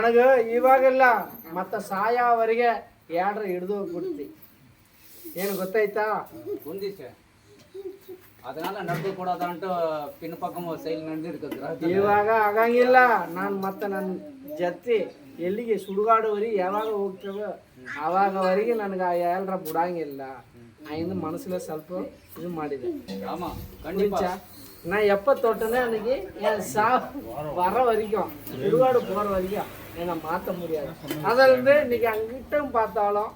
ನನಗೆ ಇವಾಗೆಲ್ಲ ಮತ್ತೆ ಸಾಯವರೆಗೆ ಯಾಡ್ರ ಹಿಡಿದು ಬಿಡ್ತಿ ಏನು ಗೊತ್ತಾಯ್ತಾ புரிஞ்சிச்சு அதனால நடந்து கூடாதான்ட்டு பின்பக்கம் செயல் நடந்திருக்கு கிரகத்துல. ಇವಾಗ ಆಗಂಗಿಲ್ಲ ನಾನು ಮತ್ತೆ ನನ್ನ ಜೊತೆ ಎಲ್ಲಿಗೆ ಸುಡುಗಾಡುವರಿ ಯಾವಾಗ ಹೋಗ್ತೇವೆ ಆವಾಗವರೆಗೆ ನನಗೆ ಆ ಏಳ್ರ ಬಿಡಂಗಿಲ್ಲ ಆಯಿಂದ ಮನಸ್ಸಿಗೆ ಸ್ವಲ್ಪ ಇದು ಮಾಡಿದೆ ஆமா கண்டிப்பா புரிஞ்சா நான் எப்போ தொட்டனே அன்னைக்கு என் சா வர வரைக்கும் சுடுகாடு போகிற வரைக்கும் என்னை மாற்ற முடியாது. அதிலிருந்து இன்னைக்கு அங்கிட்டும் பார்த்தாலும்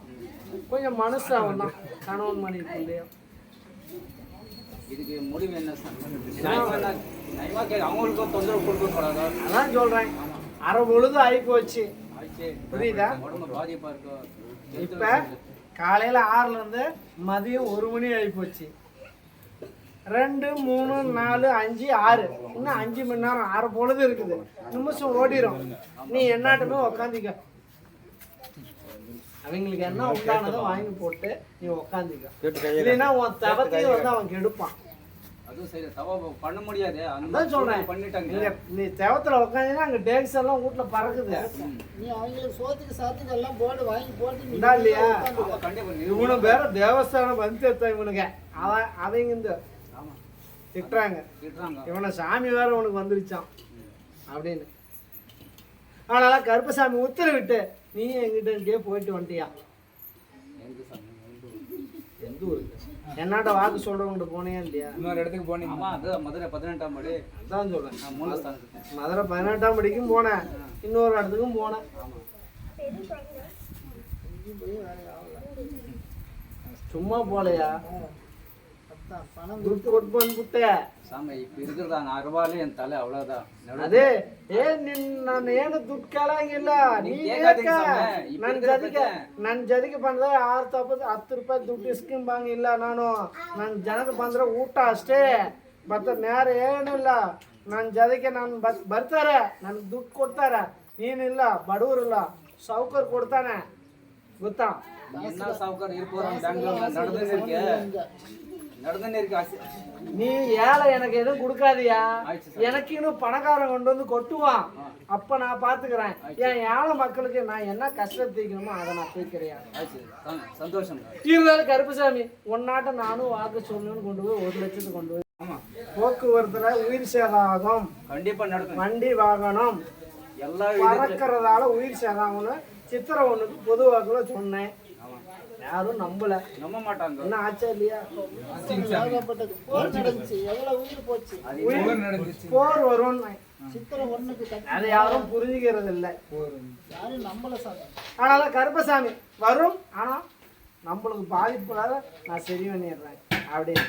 கொஞ்சம் மனசாகும் தான் கணவன் மனைவிக்குள்ளேயும் இதுக்கு முடிவு என்ன அவங்களுக்கும் தொந்தரவு கொடுக்க கூடாதா? அதான் சொல்கிறேன் அரை பொழுது ஆகி போச்சு புரியுதா? இப்போ காலையில் ஆறுலேருந்து மதியம் ஒரு மணி ஆகி போச்சு ரெண்டு மூணு நாலு அஞ்சு ஆறு. இன்னும் அஞ்சு மணி நேரம் அரை பொழுது இருக்குது. நிமிஷம் ஓடிரும். நீ என்னாட்டுமே உக்காந்திக்க. அவங்களுக்கு என்ன உண்டானதோ வாங்கி போட்டு நீ உக்காந்திக்க. இல்லைன்னா உன் தவத்தையும் வந்து அவன் கெடுப்பான். அதுவும் சரி தவா பண்ண முடியாது. அந்த அதான் சொல்றேன். பண்ணிட்டாங்க. நீ தவத்துல உக்காந்தீங்கன்னா அங்க டேக்ஸ் எல்லாம் வீட்டுல பறக்குது. நீ அவங்களுக்கு சோத்துக்கு சாத்துக்கு எல்லாம் போட்டு வாங்கி போட்டு இல்லையா? ஆமா, கண்டிப்பா. நீ- இவனு பேர தேவஸ்தானம் வந்து இவனுங்க. அவன் அவங்க இந்த திட்டுறாங்க. திட்டுறாங்க. இவனை சாமி வேற உனக்கு வந்துருச்சான் அப்படின்னு. அதனால கருப்பசாமி உத்தரவிட்டு நீ எங்கிட்ட இங்கே போயிட்டு வந்துட்டியா எந்த ஊருக்கு என்னாட்ட வாக்கு சொல்றவங்கிட்ட போனியா இல்லையா? இன்னொரு இடத்துக்கு போனீங்க. ஆமா அது மதுரை பதினெட்டாம் படி. அதான் சொல்றேன். நான் மூணு ஸ்தானத்துக்கு. மதுரை பதினெட்டாம் படிக்கும் போனேன். இன்னொரு இடத்துக்கும் போனேன். ஆமா. சும்மா போலையா? பணம் துட்டு கொட்டு வந்துட்டே சாமி இப்ப இருக்கிறதா நான் அறுவாலே என் தலை அவ்வளவுதான் நடு- ಅದೇ ಏ ನಿನ್ ನಾನು ಏನು ದುಡ್ಡು ಕೇಳಂಗಿಲ್ಲ ನೀ ನೀವ್ ಕೇಳ್ಕಾದೀಗ ಬೇಕ ಸ್ವಾಮಿ, ಇಪ್ಪ ನನ್ ಇದ್ರೆ ಜೊತೆಗೆ ನನ್ ಜೊತೆಗೆ ಬಂದ್ರೆ ಆರು ತಪ್ಪದ ಹತ್ತು ರೂಪಾಯಿ ದುಡ್ಡು ಇಸ್ಕೊಂಬಂಗಿಲ್ಲ ನಾನು ನನ್ ಜನಕ್ಕೆ ಬಂದ್ರೆ ಊಟ ಅಷ್ಟೇ ಮತ್ತೆ ನ್ಯಾರ ಏನಿಲ್ಲ ನನ್ನ ಜೊತೆಗೆ ನಾನು ಬಸ್ ಬರ್ತಾರೆ ನನ್ಗೆ ದುಡ್ಡು ಕೊಡ್ತಾರೆ ನೀನಿಲ್ಲ ಬಡವರಿಲ್ಲ ಸೌಕರ್ ಕೊಡ್ತಾನೆ ಗೊತ್ತಾ என்ன சாவுக்கார் இருப்போம் பெங்களூர்ல நடந்துன்னு இருக்கு நடந்துன்னு இருக்கு ஆசி- நீ ஏழை எனக்கு எதுவும் கொடுக்காதியா? எனக்கு இன்னும் பணக்காரன் கொண்டு வந்து கொட்டுவான். அப்ப நான் பாத்துக்கிறேன். என் ஏழை மக்களுக்கு நான் என்ன கஷ்டம் தீக்கணுமோ அதை நான் தீக்கிறேன் சந்தோஷம் இருந்தாலும் கருப்புசாமி ஒன்னாட்ட நானும் வாக்கு சொல்லணும்னு கொண்டு போய் ஒரு லட்சத்துக்கு கொண்டு போய் ஆமா. போக்குவரத்துல உயிர் சேதம் ஆகும் கண்டிப்பா நடக்கும். வண்டி வாகனம். எல்லா விதத்துல பறக்கிறதால உயிர் சேதம் ஆகும்னு சித்திரை ஒண்ணுக்கு பொது வாக்குல சொன்னேன். யாரும் நம்பல. நம்ப மாட்டாங்க என்ன ஆச்சா இல்லையா? ஏகப்பட்டது போர் நடந்துச்சு. எவ்வளவு உயிர் போச்சு? நடந்துச்சு. போர் வரும்னு சித்திரை ஒண்ணுக்கு அதை யாரும் புரிஞ்சுக்கிறது இல்லை. யாரும் நம்பல சாமி. அதனால கருப்பசாமி வரும். ஆனா நம்மளுக்கு பாதிப்புனால நான் சரி பண்ணிடுறேன் அப்படின்னு.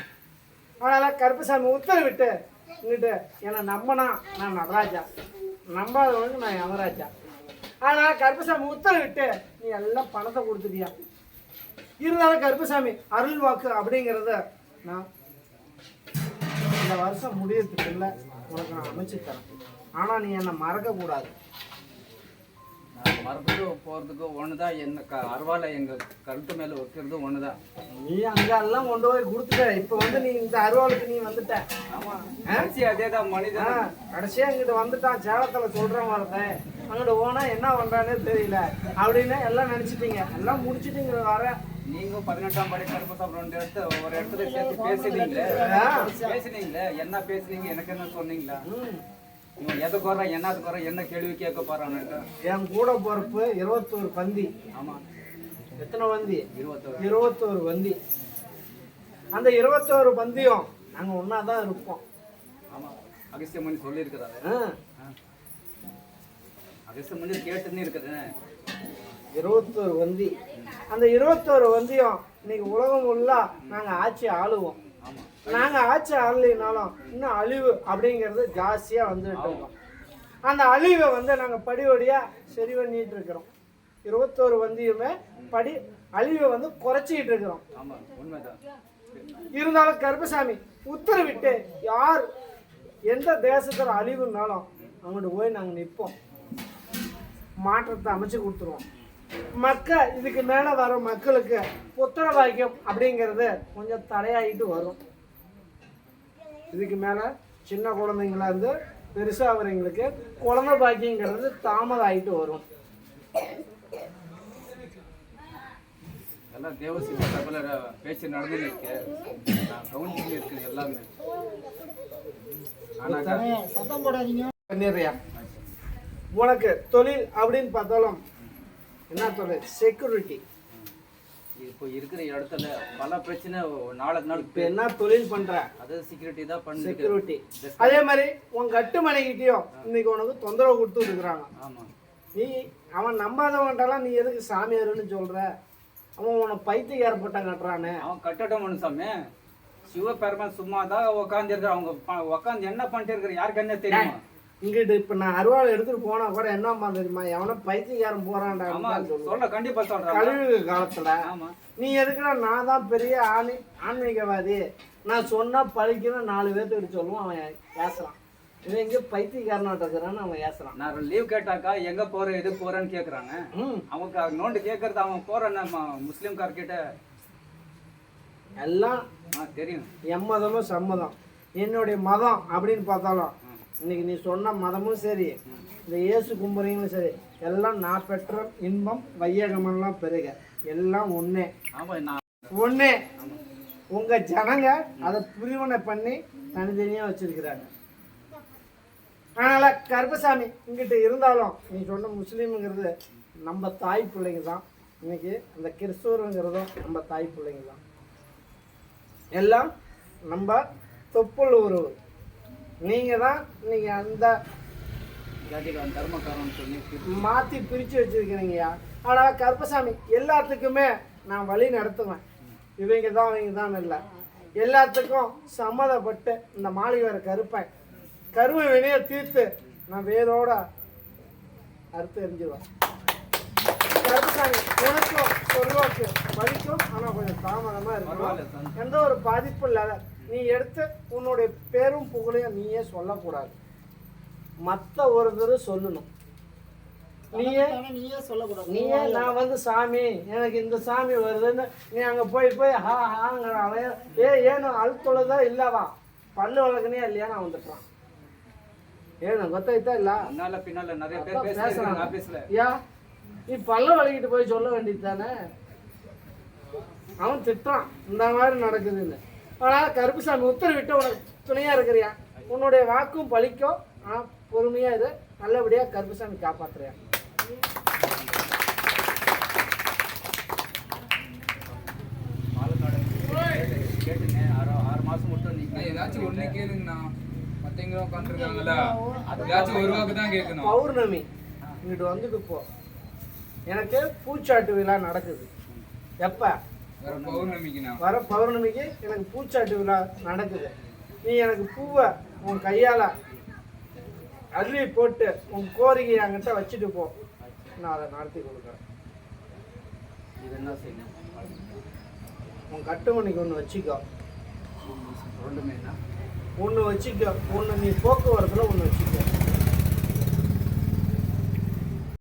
அதனால கருப்பசாமி உத்தரவிட்டு இங்கிட்டு என்னை நம்பினா நான் நடராஜா. நம்பாதவனுக்கு நான் யமராஜா. அதனால கருப்பசாமி உத்தரவிட்டு நீ எல்லாம் பணத்தை கொடுத்துட்டியா? இருந்தாலும் கருப்பசாமி அருள் வாக்கு அப்படிங்கிறத நான் இந்த வருஷம் முடியறதுக்குள்ள உனக்கு நான் அமைச்சு தரேன். ஆனால் நீ என்னை மறக்கக்கூடாது. நான் மறந்துட்டு போறதுக்கு ஒண்ணுதான். என்ன க- அருவாலை எங்க கழுத்து மேல வைக்கிறது ஒண்ணுதான். நீ அங்கெல்லாம் கொண்டு போய் கொடுத்துட்ட. இப்போ வந்து நீ இந்த அருவாளுக்கு நீ வந்துட்ட. ஆமா. கடைசி அதேதான் ஆ, மனிதன் கடைசியா இங்கிட்டு வந்துட்டான். சேலத்துல சொல்றேன் வரதேன் அங்கிட்டு போனா என்ன பண்றானே தெரியல. அப்படின்னு எல்லாம் நினைச்சிட்டீங்க. எல்லாம் முடிச்சிட்டீங்க வர நீங்க பதினெட்டாம் படி கருப்பு சாப்பிட ரெண்டு இடத்துல ஒரு இடத்துல சேர்த்து பேசுனீங்களே? பேசுனீங்களே? என்ன பேசுனீங்க? எனக்கு என்ன சொன்னீங்களா. இவன் எதை குறை என்னது குறை என்ன கேள்வி கேட்க போறான்னுட்டு என் கூட பொறுப்பு இருபத்தோரு பந்தி. ஆமா. எத்தனை பந்தி? இருபத்தோரு. இருபத்தோரு பந்தி. அந்த இருபத்தோரு பந்தியும் நாங்க ஒன்னா தான் இருப்போம். ஆமா. அகஸ்தியமணி சொல்லியிருக்கிறாரு. அகஸ்தியமணி கேட்டுன்னு இருக்குது. இருபத்தோரு வந்தி. அந்த இருபத்தோரு வந்தியும் இன்னைக்கு உலகம் ஃபுல்லா நாங்க ஆட்சி ஆளுவோம். ஆமா. நாங்க ஆட்சி ஆளலைனாலும் இன்னும் அழிவு அப்படிங்கிறது ஜாஸ்தியா வந்துட்டு இருக்கோம். அந்த அழிவை வந்து நாங்க படிவடியா சரி பண்ணிட்டு இருக்கிறோம். இருபத்தோரு வந்தியுமே படி அழிவை வந்து குறைச்சிக்கிட்டு இருக்கிறோம். இருந்தாலும் கருப்பசாமி உத்தரவிட்டு யார் எந்த தேசத்துல அழிவுனாலும் அவங்கள்ட்ட போய் நாங்க நிற்போம் மாற்றத்தை அமைச்சு கொடுத்துருவோம். மக்க இதுக்கு மேல வர மக்களுக்கு புத்திர பாக்கியம் அப்படிங்கிறது கொஞ்சம் தடையாயிட்டு வரும். இதுக்கு மேல சின்ன குழந்தைங்களா இருந்து பெருசாகிறவங்களுக்கு குழந்தை பாக்கியங்கிறது தாமதம் ஆகிட்டு வரும். எல்லாம் தேவசி சபையில பேச்சு நடந்து இருக்கு. நான் கவுன்சிலிங் இருக்குது எல்லாமே. ஏன் சத்தம் போடாதீங்க. பண்ணிடுறியா? உனக்கு தொழில் அப்படின்னு பார்த்தாலும் என்ன தொழில் செக்யூரிட்டி இப்போ இருக்கிற இடத்துல பல பிரச்சனை நாளுக்கு நாள் இப்போ என்ன தொழில் பண்ற? அது செக்யூரிட்டி தான் பண்ணி செக்யூரிட்டி அதே மாதிரி உன் கட்டு மனைகிட்டயும் இன்னைக்கு உனக்கு தொந்தரவு கொடுத்து இருக்கிறாங்க ஆமா. நீ அவன் நம்பாதவன்ட்டெல்லாம் நீ எதுக்கு சாமியாருன்னு சொல்ற? அவன் உன்னை பைத்தியக்காரப்பட்ட கட்டுறானே. அவன் கட்டட்டும் மனுஷாமே. சிவபெருமான் சும்மா தான் உட்காந்து இருக்கிற அவங்க உட்காந்து என்ன பண்ணிட்டு இருக்கிற யாருக்கு என்ன தெரியுமா? இங்கிட்டு இப்ப நான் அருவாள் எடுத்துட்டு போனா கூட என்னம்மா தெரியுமா? எவனோ பைத்தியக்காரன் போறான்டா சொல்ல கண்டிப்பா சொல்றேன். கழிவு காலத்துல நீ எதுக்குன்னா நான் தான் பெரிய ஆணி ஆன்மீகவாதி? நான் சொன்னா பழிக்கணும் நாலு பேர்த்துக்கிட்ட சொல்லுவோம் அவன் பேசுறான் இவன் எங்க பைத்தியக்காரனாட்ட இருக்கிறான்னு அவன் பேசுறான் நான் லீவ் கேட்டாக்கா எங்க போற எது போறேன்னு கேக்குறாங்க. அவங்க நோண்டு கேக்குறது அவன் போறான் முஸ்லீம் கிட்ட எல்லாம் தெரியும். எம்மதமும் சம்மதம். என்னுடைய மதம் அப்படின்னு பார்த்தாலும் இன்னைக்கு நீ சொன்ன மதமும் சரி இந்த இயேசு கும்புறீங்களும் சரி எல்லாம் நான் பெற்ற இன்பம் வையகமெல்லாம் பெருக. எல்லாம் ஒண்ணே. ஆமா நான் ஒண்ணே. உங்க ஜனங்க அதை பிரிவினை பண்ணி தனித்தனியா வச்சிருக்கிறாங்க. அதனால கருப்பசாமி இங்கிட்டு இருந்தாலும் நீ சொன்ன முஸ்லீமுங்கிறது நம்ம தாய் பிள்ளைங்க தான். இன்னைக்கு அந்த கிறிஸ்துவருங்கிறதும் நம்ம தாய் பிள்ளைங்க தான். எல்லாம் நம்ம தொப்புள் உறவு நீங்க தான் இன்னைக்கு அந்த ஜாதிகாரன் தர்மக்காரன் சொல்லி மாத்தி பிரிச்சு வச்சிருக்கிறீங்கய்யா. ஆனா கருப்பசாமி எல்லாத்துக்குமே நான் வழி நடத்துவேன். இவங்க தான் இவங்க தான் இல்லை. எல்லாத்துக்கும் சம்மதப்பட்டு இந்த மாளிகை வர கருப்பேன் கருமை வெளியே தீர்த்து நான் வேரோட அறுத்து எரிஞ்சிருவேன் கருப்பசாமி உனக்கும் சொல்வாக்கு வலிக்கும் ஆனா கொஞ்சம் தாமதமா பரவாயில்ல இருக்கும். எந்த ஒரு பாதிப்பும் இல்லாத நீ எடுத்து உன்னுடைய பேரும் புகழையும் நீயே சொல்லக்கூடாது. மற்ற ஒருத்தர் சொல்லணும். நீயே நீயே சொல்லக்கூடாது. நீயே நான் வந்து சாமி எனக்கு இந்த சாமி வருதுன்னு நீ அங்கே போய் போய் ஹா ஹாங்கிற அலைய ஏ ஏனோ அழுத்துள்ளதா இல்லவா பல்லு வளர்க்கனே இல்லையா நான் வந்துட்டான் ஏன்னா கொத்தாயிட்டா இல்ல? முன்னால பின்னால நிறைய பேர் பேசுறாங்க ஆபீஸ்ல. யா நீ பல்ல வளைக்கிட்டு போய் சொல்ல வேண்டியது தானே? அவன் திட்டான் இந்த மாதிரி நடக்குதுன்னு. ஆனால் கருப்புசாமி உத்தரவிட்டு உனக்கு துணையா இருக்கிறியா? உன்னுடைய வாக்கும் பலிக்கும் ஆனா பொறுமையா இரு. நல்லபடியா கருப்புசாமி கேட்டு- கேட்டுங்க ஆறு ஆறு மாசம் மட்டும் நீங்க நான் ஏதாச்சும் ஒண்ணு கேளுங்கண்ணா மத்தவங்க உட்காந்துருக்காங்கல்ல ஏதாச்சும் ஒரு வாக்கு தான் கேட்கணும். பௌர்ணமி. இங்கிட்டு வந்துட்டு போ. எனக்கு பூச்சாட்டு விழா நடக்குது. எப்ப? வர பௌர்ணமிக்கு எனக்கு பூச்சாட்டு விழா நடக்குது. நீ எனக்கு பூவை உன் கையால அள்ளி போட்டு உன் கோரிக்கையை அங்கிட்ட வச்சுட்டு போ. நான் அதை நடத்தி கொடுக்குறேன். இது என்ன செய்யணும்? உன் கட்டுமணிக்கு ஒன்று வச்சுக்கோ. ரெண்டுமே ஒன்று வச்சுக்கோ. ஒன்று நீ போக்குவரத்தில் ஒன்று வச்சுக்கோ.